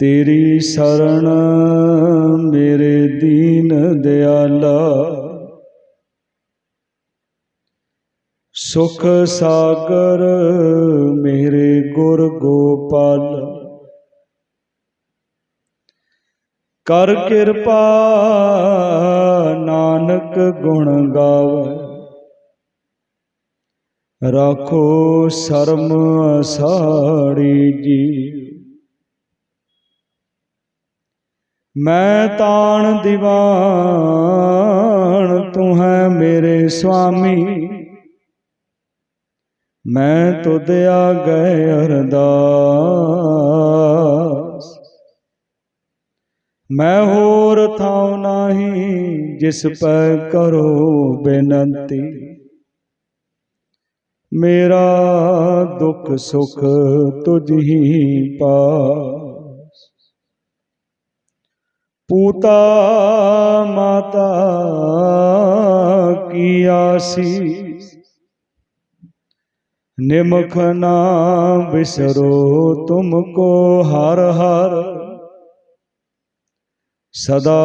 ਤੇਰੀ ਸਰਣ ਮੇਰੇ ਦੀਨ ਦਿਆਲਾ। ਸੁਖ ਸਾਗਰ ਮੇਰੇ ਗੁਰ ਗੋਪਾਲ। ਕਰ ਕਿਰਪਾ ਨਾਨਕ ਗੁਣ ਗਾਵੇ। ਰਾਖੋ ਸ਼ਰਮ ਸਾੜੀ ਜੀ। ਮੈਂ ਤਾਣ ਦੀਵਾਨ, ਤੂੰ ਹੈ ਮੇਰੇ ਸੁਆਮੀ ਮੈਂ ਤੁਧ ਆਗੇ ਅਰਦਾਸ। ਮੈਂ ਹੋਰ ਥਾਉ ਨਹੀਂ, ਜਿਸ ਪੈ ਕਰੋ ਬੇਨਤੀ। ਮੇਰਾ ਦੁੱਖ ਸੁਖ ਤੁਝ ਹੀ ਪਾ। ਪੂਤਾ ਮਾਤਾ ਕੀ ਆਸੀ ਨਿਮਖ ਨਾ ਬਿਸਰੋ ਤੁਮਕੋ ਹਰ ਹਰ। ਸਦਾ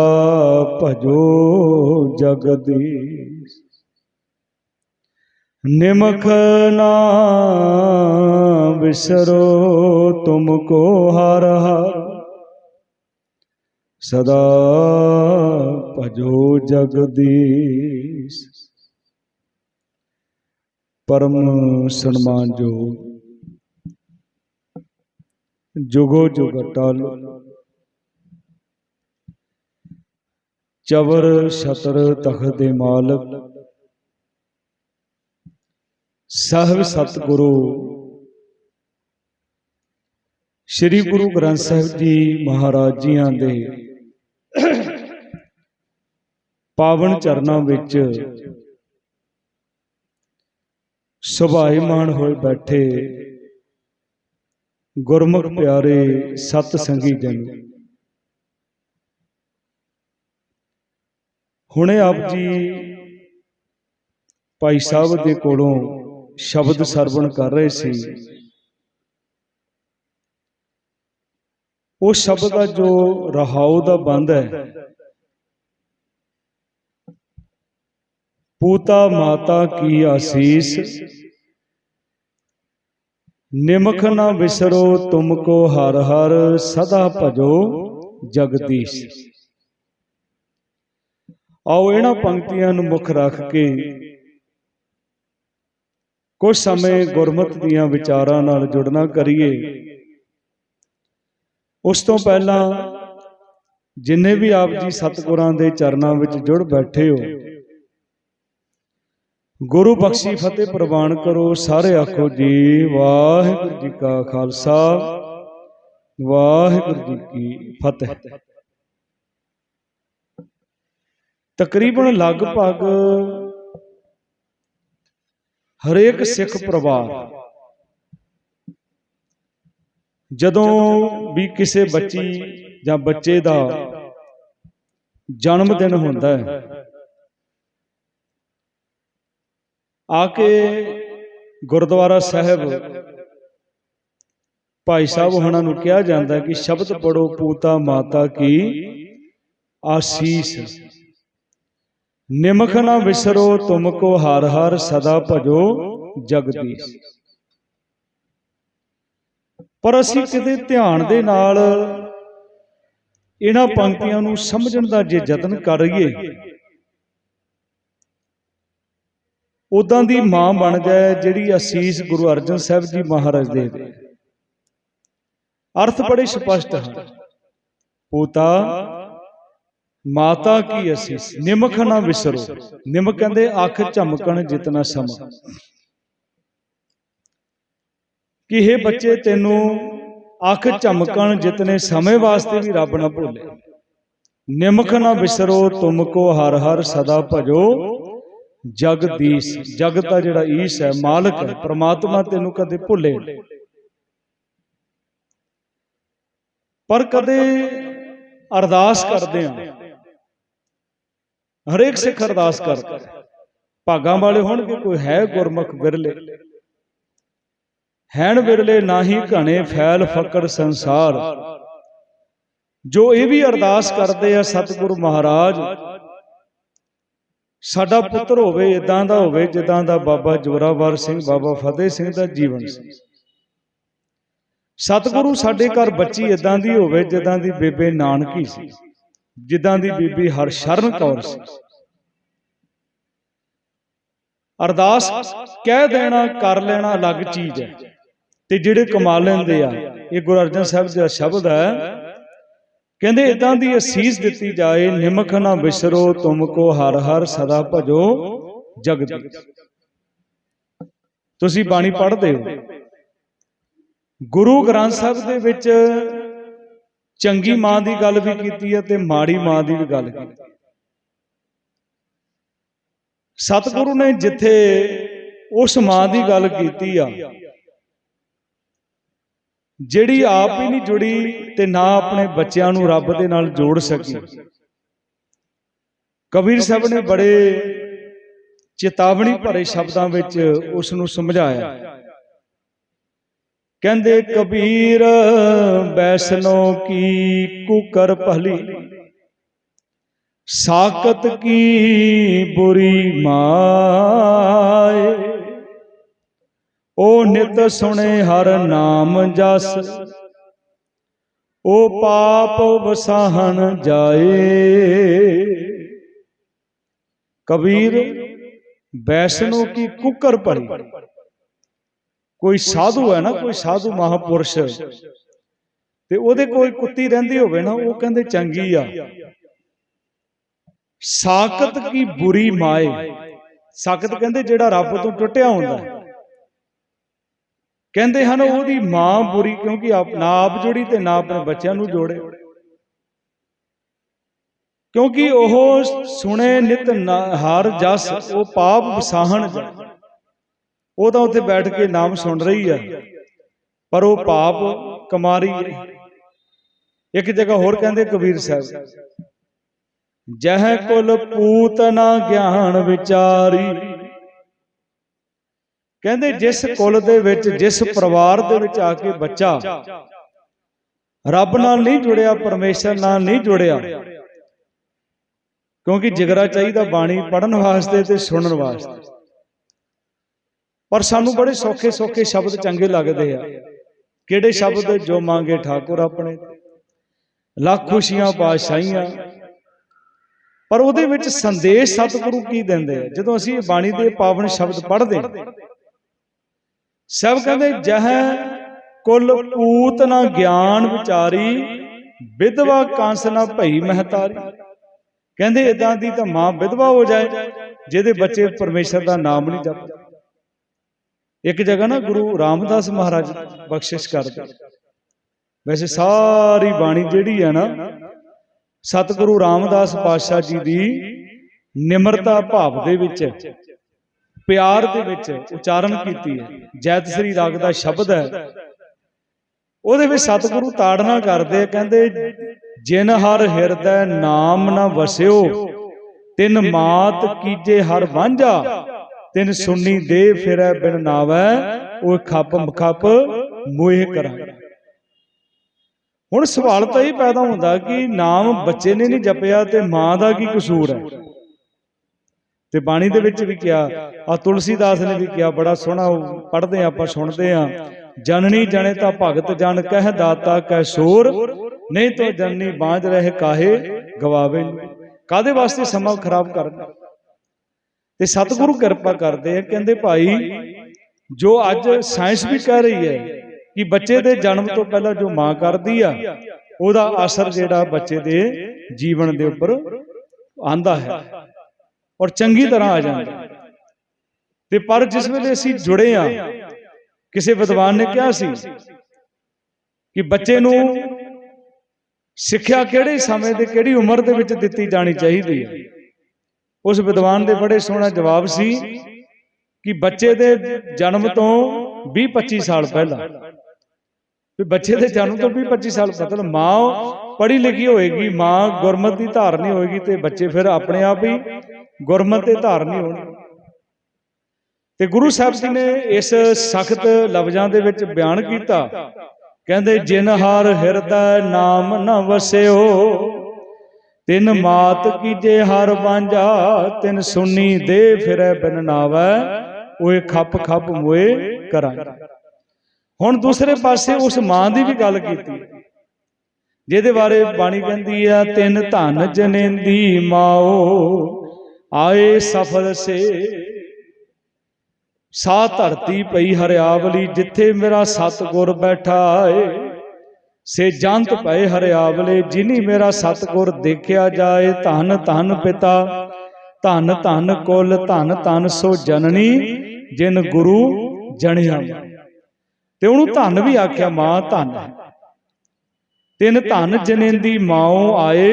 ਭਜੋ ਜਗਦੀਸ਼। ਨਿਮਖ ਨਾ ਬਿਸਰੋ ਤੁਮਕੋ ਹਰ ਹਰ। ਸਦਾ ਭਜੋ ਜਗਦੀਸ਼। ਪਰਮ ਸਨਮਾਨ ਜੋ ਜੁਗੋ ਜੁਗ ਅਟਲ। ਚਵਰ ਛਤਰ ਤਖਤ ਦੇ ਮਾਲਕ। ਸਾਹਿਬ ਸਤਿਗੁਰੂ। ਸ੍ਰੀ ਗੁਰੂ ਗ੍ਰੰਥ ਸਾਹਿਬ ਜੀ ਮਹਾਰਾਜ ਜੀਆਂ ਦੇ ਪਾਵਨ ਚਰਨਾਂ ਵਿੱਚ ਸੁਭਾਈਮਾਨ ਹੋਏ ਬੈਠੇ ਗੁਰਮੁਖ ਪਿਆਰੇ ਸਤ ਸੰਗੀ ਜਨ। ਹੁਣੇ ਆਪ ਜੀ ਭਾਈ ਸਾਹਿਬ ਦੇ ਕੋਲੋਂ ਸ਼ਬਦ ਸਰਵਣ ਕਰ ਰਹੇ ਸੀ। ਉਹ ਸ਼ਬਦ ਦਾ ਜੋ ਰਹਾਉ ਦਾ ਬੰਦ ਹੈ ਪੂਤਾ ਮਾਤਾ ਕੀ ਆਸੀਸ? ਨਿਮਖ ਨਾ ਵਿਸਰੋ ਤੁਮ ਕੋ ਹਰ ਹਰ, ਸਦਾ ਭਜੋ ਜਗਦੀਸ਼। ਆਓ ਇਹਨਾਂ ਪੰਕਤੀਆਂ ਨੂੰ ਮੁੱਖ ਰੱਖ ਕੇ ਕੁਝ ਸਮੇਂ ਗੁਰਮਤ ਦੀਆਂ ਵਿਚਾਰਾਂ ਨਾਲ ਜੁੜਨਾ ਕਰੀਏ। ਉਸ ਤੋਂ ਪਹਿਲਾਂ ਜਿੰਨੇ ਵੀ ਆਪ ਜੀ ਸਤਿਗੁਰਾਂ ਦੇ ਚਰਨਾਂ ਵਿੱਚ ਜੁੜ ਬੈਠੇ ਹੋ ਗੁਰੂ ਬਖਸ਼ੀ ਫਤਿਹ ਪ੍ਰਵਾਨ ਕਰੋ, ਸਾਰੇ ਆਖੋ ਜੀ, ਵਾਹਿਗੁਰੂ ਜੀ ਕਾ ਖਾਲਸਾ, ਵਾਹਿਗੁਰੂ ਜੀ ਕੀ ਫਤਿਹ। ਤਕਰੀਬਨ ਲਗਭਗ ਹਰੇਕ ਸਿੱਖ ਪਰਿਵਾਰ ਜਦੋਂ ਵੀ ਕਿਸੇ ਬੱਚੀ ਜਾਂ ਬੱਚੇ ਦਾ ਜਨਮ ਦਿਨ ਹੁੰਦਾ ਹੈ ਆ ਕੇ ਗੁਰਦੁਆਰਾ ਸਾਹਿਬ ਭਾਈ ਸਾਹਿਬ ਉਹਨਾਂ ਨੂੰ ਕਿਹਾ ਜਾਂਦਾ ਕਿ ਸ਼ਬਦ ਪੜੋ ਪੂਤਾ ਮਾਤਾ ਕੀ ਆਸੀਸ। ਨਿਮਖ ਨਾ ਵਿਸਰੋ ਤੁਮ ਕੋ ਹਰ ਹਰ ਸਦਾ ਭਜੋ ਜਗਦੀਸ਼। ਪਰ ਅਸੀਂ ਕਿਤੇ ਧਿਆਨ ਦੇ ਨਾਲ ਇਹਨਾਂ ਪੰਕਤੀਆਂ ਨੂੰ ਸਮਝਣ ਦਾ ਜੇ ਯਤਨ ਕਰੀਏ ਉਦਾਂ ਦੀ ਮਾਂ ਬਣ ਜਾਏ ਜਿਹੜੀ ਅਸੀਸ ਗੁਰੂ ਅਰਜਨ ਸਾਹਿਬ ਜੀ ਮਹਾਰਾਜ ਦੇ। ਅਰਥ ਬੜੇ ਸਪਸ਼ਟ ਹਨ। ਪੋਤਾ, ਮਾਤਾ ਕੀ ਅਸੀਸ? ਨਿਮਖ ਨਾ ਵਿਸਰੋ। ਨਿਮਕ ਕਹਿੰਦੇ ਅੱਖ ਝਮਕਣ ਜਿਤਨਾ ਸਮਾਂ। ਕਿ ਇਹ ਬੱਚੇ, ਤੈਨੂੰ ਅੱਖ ਝਮਕਣ ਜਿਤਨੇ ਸਮੇਂ ਵਾਸਤੇ ਵੀ ਰੱਬ ਨਾ ਭੁੱਲੇ। ਨਿਮਖ ਨਾ ਵਿਸਰੋ, ਤੁਮ ਕੋ ਹਰ ਹਰ ਸਦਾ ਭਜੋ। ਜਗਦੀਸ਼ ਜਗਤ ਦਾ ਜਿਹੜਾ ਈਸ਼ ਹੈ ਮਾਲਕ ਹੈ ਪ੍ਰਮਾਤਮਾ ਤੈਨੂੰ ਕਦੇ ਭੁੱਲੇ। ਪਰ ਕਦੇ ਅਰਦਾਸ ਕਰਦੇ ਆ ਹਰੇਕ ਸਿੱਖ ਅਰਦਾਸ ਕਰਦਾ। ਭਾਗਾਂ ਵਾਲੇ ਹੋਣਗੇ ਕੋਈ ਹੈ ਗੁਰਮੁਖ ਬਿਰਲੇ ਹੈਣ ਬਿਰਲੇ ਨਾਹੀ ਘਣੇ ਫੈਲ ਫਕਰ ਸੰਸਾਰ। ਜੋ ਇਹ ਵੀ ਅਰਦਾਸ ਕਰਦੇ ਆ ਸਤਿਗੁਰੂ ਮਹਾਰਾਜ ਸਾਡਾ ਪੁੱਤਰ ਹੋਵੇ ਇਦਾਂ ਦਾ ਹੋਵੇ, ਜਿੱਦਾਂ ਦਾ ਬਾਬਾ ਜੋਰਾਵਰ ਸਿੰਘ, ਬਾਬਾ ਫਤਿਹ ਸਿੰਘ ਦਾ ਜੀਵਨ ਸੀ। ਸਤਿਗੁਰੂ ਸਾਡੇ ਘਰ ਬੱਚੀ ਇਦਾਂ ਦੀ ਹੋਵੇ, ਜਿੱਦਾਂ ਦੀ ਬੇਬੇ ਨਾਨਕੀ ਸੀ, ਜਿੱਦਾਂ ਦੀ ਬੀਬੀ ਹਰਸ਼ਰਨ ਕੌਰ ਸੀ। ਅਰਦਾਸ, ਕਹਿ ਦੇਣਾ, ਕਰ ਲੈਣਾ, ਅਲੱਗ ਚੀਜ਼ ਹੈ। ਤੇ ਜਿਹੜੇ ਕਮਾ ਲੈਂਦੇ ਆ, ਇਹ ਗੁਰੂ ਅਰਜਨ ਸਾਹਿਬ ਜੀ ਦਾ ਸ਼ਬਦ ਹੈ ਕਹਿੰਦੇ ਇਦਾਂ ਦੀ ਅਸੀਸ ਦਿੱਤੀ ਜਾਏ, ਨਿਮਖ ਨਾ ਵਿਸਰੋ ਤੁਮ ਕੋ ਹਰ ਹਰ ਸਦਾ ਭਜੋ ਜਗਤ। ਤੁਸੀਂ ਬਾਣੀ ਪੜ੍ਹਦੇ ਹੋ। ਗੁਰੂ ਗ੍ਰੰਥ ਸਾਹਿਬ ਦੇ ਵਿੱਚ ਚੰਗੀ ਮਾਂ ਦੀ ਗੱਲ ਵੀ ਕੀਤੀ ਹੈ ਤੇ ਮਾੜੀ ਮਾਂ ਦੀ ਵੀ ਗੱਲ ਕੀਤੀ। ਸਤਿਗੁਰੂ ਨੇ ਜਿੱਥੇ ਉਸ ਮਾਂ ਦੀ ਗੱਲ ਕੀਤੀ ਆ ਜਿਹੜੀ ਆਪ ਹੀ ਨਹੀਂ ਜੁੜੀ ਤੇ ਨਾ ਆਪਣੇ ਬੱਚਿਆਂ ਨੂੰ ਰੱਬ ਦੇ ਨਾਲ ਜੋੜ ਸਕੀ। ਕਬੀਰ ਸਾਹਿਬ ਨੇ ਬੜੇ ਚੇਤਾਵਨੀ ਭਰੇ ਸ਼ਬਦਾਂ ਵਿੱਚ ਉਸ ਨੂੰ ਸਮਝਾਇਆ। ਕਹਿੰਦੇ ਕਬੀਰ ਬੈਸਨੋ ਕੀ ਕੁਕਰ ਭਲੀ। ਸਾਕਤ ਕੀ ਬੁਰੀ ਮਾਏ। ਉਹ ਨਿਤ ਸੁਣੇ ਹਰ ਨਾਮ ਜਸ ਉਹ ਪਾਪ ਵਸਾਹਣ ਜਾਏ। ਕਬੀਰ, ਵੈਸ਼ਨੋ ਕੀ ਕੁਕਰ ਭਲੀ ਕੋਈ ਸਾਧੂ ਹੈ ਨਾ, ਕੋਈ ਸਾਧੂ ਮਹਾਪੁਰਸ਼। ਤੇ ਉਹਦੇ ਕੋਈ ਕੁੱਤੀ ਰਹਿੰਦੀ ਹੋਵੇ ਨਾ, ਉਹ ਕਹਿੰਦੇ ਚੰਗੀ ਆ। ਸਾਕਤ ਕੀ ਬੁਰੀ ਮਾਏ? ਸਾਕਤ ਕਹਿੰਦੇ ਜਿਹੜਾ ਰੱਬ ਤੋਂ ਟੁੱਟਿਆ ਹੁੰਦਾ। ਕਹਿੰਦੇ ਹਨ ਉਹਦੀ ਮਾਂ ਬੁਰੀ ਕਿਉਂਕਿ ਆਪ ਨਾ ਆਪ ਜੁੜੀ ਤੇ ਨਾ ਆਪਣੇ ਬੱਚਿਆਂ ਨੂੰ ਜੋੜੇ। ਕਿਉਂਕਿ ਉਹ ਸੁਣੇ ਨਿਤ ਨਾ- ਹਰ ਜਸ, ਉਹ ਪਾਪ ਵਸਾਹਣ ਉਹ ਤਾਂ ਉੱਥੇ ਬੈਠ ਕੇ ਨਾਮ ਸੁਣ ਰਹੀ ਆ, ਪਰ ਉਹ ਪਾਪ ਕਮਾ ਰਹੀ ਹੈ ਇੱਕ ਜਗ੍ਹਾ ਹੋਰ ਕਹਿੰਦੇ ਕਬੀਰ ਸਾਹਿਬ, ਜਹ ਕੁਲ ਪੂਤ ਨਾ ਗਿਆਨ ਵਿਚਾਰੀ ਕਹਿੰਦੇ ਜਿਸ ਕੁਲ ਦੇ ਵਿੱਚ ਜਿਸ ਪਰਿਵਾਰ ਦੇ ਵਿੱਚ ਆ ਕੇ ਬੱਚਾ ਰੱਬ ਨਾਲ ਨਹੀਂ ਜੁੜਿਆ ਪਰਮੇਸ਼ਰ ਨਾਲ ਨਹੀਂ ਜੁੜਿਆ। ਕਿਉਂਕਿ ਜਿਗਰਾ ਚਾਹੀਦਾ ਬਾਣੀ ਪੜਨ ਵਾਸਤੇ ਤੇ ਸੁਣਨ ਵਾਸਤੇ। ਪਰ ਸਾਨੂੰ ਬੜੇ ਸੌਖੇ ਸੌਖੇ ਸ਼ਬਦ ਚੰਗੇ ਲੱਗਦੇ ਆ। ਕਿਹੜੇ ਸ਼ਬਦ ਜੋ ਮੰਗੇ ਠਾਕੁਰ ਆਪਣੇ? ਲੱਖ ਖੁਸ਼ੀਆਂ ਪਾਸ਼ਾਈਆਂ ਪਰ ਉਹਦੇ ਵਿੱਚ ਸੰਦੇਸ਼ ਸਤਿਗੁਰੂ ਕੀ ਦਿੰਦੇ ਆ? ਜਦੋਂ ਅਸੀਂ ਬਾਣੀ ਦੇ ਪਾਵਨ ਸ਼ਬਦ ਪੜ੍ਹਦੇ ਸਭ ਕਹਿੰਦੇ ਜਹ ਕੁਲ ਪੂਤ ਨਾ ਗਿਆਨ ਵਿਚਾਰੀ, ਵਿਧਵਾ ਕੰਸ ਨਾ ਭਈ ਮਹਤਾਰੀ। ਕਹਿੰਦੇ ਇਦਾਂ ਦੀ ਤਾਂ ਮਾਂ ਵਿਧਵਾ ਹੋ ਜਾਏ, ਜਿਹਦੇ ਬੱਚੇ ਪਰਮੇਸ਼ਰ ਦਾ ਨਾਮ ਨਹੀਂ ਜਪਦੇ। ਇੱਕ ਜਗ੍ਹਾ ਨਾ ਗੁਰੂ ਰਾਮਦਾਸ ਮਹਾਰਾਜ ਬਖਸ਼ਿਸ਼ ਕਰਦੇ। ਵੈਸੇ ਸਾਰੀ ਬਾਣੀ ਜਿਹੜੀ ਹੈ ਨਾ, ਸਤਿਗੁਰੂ ਰਾਮਦਾਸ ਪਾਤਸ਼ਾਹ ਜੀ ਦੀ ਨਿਮਰਤਾ ਭਾਵ ਦੇ ਵਿੱਚ ਪਿਆਰ ਦੇ ਵਿੱਚ ਉਚਾਰਨ ਕੀਤੀ ਹੈ। ਜੈਤ ਸ੍ਰੀ ਰਾਗ ਦਾ ਸ਼ਬਦ ਹੈ। ਉਹਦੇ ਵਿੱਚ ਸਤਿਗੁਰੂ ਤਾੜਨਾ ਕਰਦੇ ਕਹਿੰਦੇ ਜਿਨ ਹਰ ਹਿਰਦੈ ਨਾਮ ਨਾ ਵਸਿਓ ਤਿਨ ਮਾਤ ਕੀਜੇ ਹਰ ਵਾਂਝਾ ਤਿਨ ਸੁਣੀ ਦੇ ਫਿਰੈ ਬਿਨ ਨਾਵੈ ਉਹ ਖੱਪ ਮਖੱਪ ਮੋਹਿ ਕਰਾਂ। ਹੁਣ ਸਵਾਲ ਤਾਂ ਇਹ ਪੈਦਾ ਹੁੰਦਾ ਕਿ ਨਾਮ ਬੱਚੇ ਨੇ ਨਹੀਂ ਜਪਿਆ ਤੇ ਮਾਂ ਦਾ ਕੀ ਕਸੂਰ ਹੈ? ਤੇ ਬਾਣੀ ਦੇ ਵਿੱਚ ਵੀ ਕਿਹਾ ਆ ਤੁਲਸੀਦਾਸ ਨੇ ਵੀ ਕਿਹਾ, ਬੜਾ ਸੋਹਣਾ ਪੜ੍ਹਦੇ ਆਪਾਂ ਸੁਣਦੇ ਆ ਜਨਨੀ ਜਣੇ ਤਾਂ ਭਗਤ ਜਨ, ਕਹਿ ਦਾਤਾ ਕਹਿ ਸ਼ੋਰ, ਨਹੀਂ ਤੋ ਜਨਨੀ ਬਾਝ ਰਹੇ ਕਾਹੇ ਗਵਾਵੇ। ਕਾਦੇ ਵਾਸਤੇ ਸਮਾਂ ਖਰਾਬ ਕਰਨਾ? ਤੇ ਸਤਿਗੁਰੂ ਕਿਰਪਾ ਕਰਦੇ ਆ, ਕਹਿੰਦੇ ਭਾਈ, ਜੋ ਅੱਜ ਸਾਇੰਸ ਵੀ ਕਹਿ ਰਹੀ ਹੈ ਕਿ ਬੱਚੇ ਦੇ ਜਨਮ ਤੋਂ ਪਹਿਲਾਂ ਜੋ ਮਾਂ ਕਰਦੀ ਆ, ਉਹਦਾ ਅਸਰ ਜਿਹੜਾ ਬੱਚੇ ਦੇ ਜੀਵਨ ਦੇ ਉੱਪਰ ਆਂਦਾ ਹੈ। ਔਰ ਚੰਗੀ ਤਰ੍ਹਾਂ ਆ ਜਾਂਦਾ ਤੇ ਪਰ ਜਿਸ ਵੇਲੇ ਅਸੀਂ ਜੁੜੇ ਆ ਕਿਸੇ ਵਿਦਵਾਨ ਨੇ ਕਿਹਾ ਸੀ ਕਿ ਬੱਚੇ ਨੂੰ ਸਿੱਖਿਆ ਕਿਹੜੇ ਸਮੇਂ ਤੇ ਕਿਹੜੀ ਉਮਰ ਦੇ ਵਿੱਚ ਦਿੱਤੀ ਜਾਣੀ ਚਾਹੀਦੀ ਹੈ। ਉਸ ਵਿਦਵਾਨ ਦੇ ਬੜੇ ਸੋਹਣਾ ਜਵਾਬ ਸੀ ਕਿ ਬੱਚੇ ਦੇ ਜਨਮ ਤੋਂ 20 25 ਸਾਲ ਪਹਿਲਾਂ। ਵੀ ਬੱਚੇ ਦੇ ਜਨਮ ਤੋਂ 20 25 ਸਾਲ ਮਤਲਬ ਮਾਂ ਪੜ੍ਹੀ ਲਿਖੀ ਹੋਏਗੀ, ਮਾਂ ਗੁਰਮਤ ਦੀ ਧਾਰਨੀ ਹੋਏਗੀ ਤੇ ਬੱਚੇ ਫਿਰ ਆਪਣੇ ਆਪ ਹੀ ਗੁਰਮਤ ਦੇ ਧਾਰਨੀ ਹੋਣਗੇ ਤੇ ਗੁਰੂ ਸਾਹਿਬ ਜੀ ਨੇ ਇਸ ਸਖਤ ਲਫ਼ਜ਼ਾਂ ਦੇ ਵਿੱਚ ਬਿਆਨ ਕੀਤਾ। ਕਹਿੰਦੇ, ਜਿਨ ਹਰ ਹਿਰਦੈ ਨਾਮ ਨ ਵਸਿਓ, ਤਿਨ ਮਾਤ ਕੀਜੇ ਹਰ ਬਾਂਝਾ ਤਿਨ ਸੁਨੀ ਦੇ ਫਿਰੈ ਬਿਨ ਨਾਵੈ, ਓਏ ਖੱਪ ਖੱਪ ਮੋਏ ਕਰਾਂ ਹੁਣ ਦੂਸਰੇ ਪਾਸੇ ਉਸ ਮਾਂ ਦੀ ਵੀ ਗੱਲ ਕੀਤੀ। ਜਿਹਦੇ ਬਾਰੇ ਬਾਣੀ ਕਹਿੰਦੀ ਆ, ਤਿੰਨ ਧਨ ਜਨੇਂਦੀ ਮਾਓ, ਆਏ ਸਫਲ ਸੇ। ਸਾ ਧਰਤੀ ਪਈ ਹਰਿਆਵਲੀ, ਜਿੱਥੇ ਮੇਰਾ ਸਤਗੁਰ ਬੈਠਾ ਏ। ਸੇ ਜੰਤ ਪਏ ਹਰਿਆਵਲੇ, ਜਿਨੀ ਮੇਰਾ ਸਤਗੁਰ ਦੇਖਿਆ ਜਾਏ। ਧਨ ਧਨ ਪਿਤਾ, ਧਨ ਧਨ ਕੁਲ, ਧਨ ਧਨ ਸੋ ਜਨਨੀ, ਜਿਨ ਗੁਰੂ ਜਣਿਆ। ਤੇ ਉਹਨੂੰ ਧਨ ਵੀ ਆਖਿਆ, ਮਾਂ ਧਨ। ਹੈ ਤਿੰਨ ਧਨ ਜਨੇਂਦੀ ਮਾਓ ਆਏ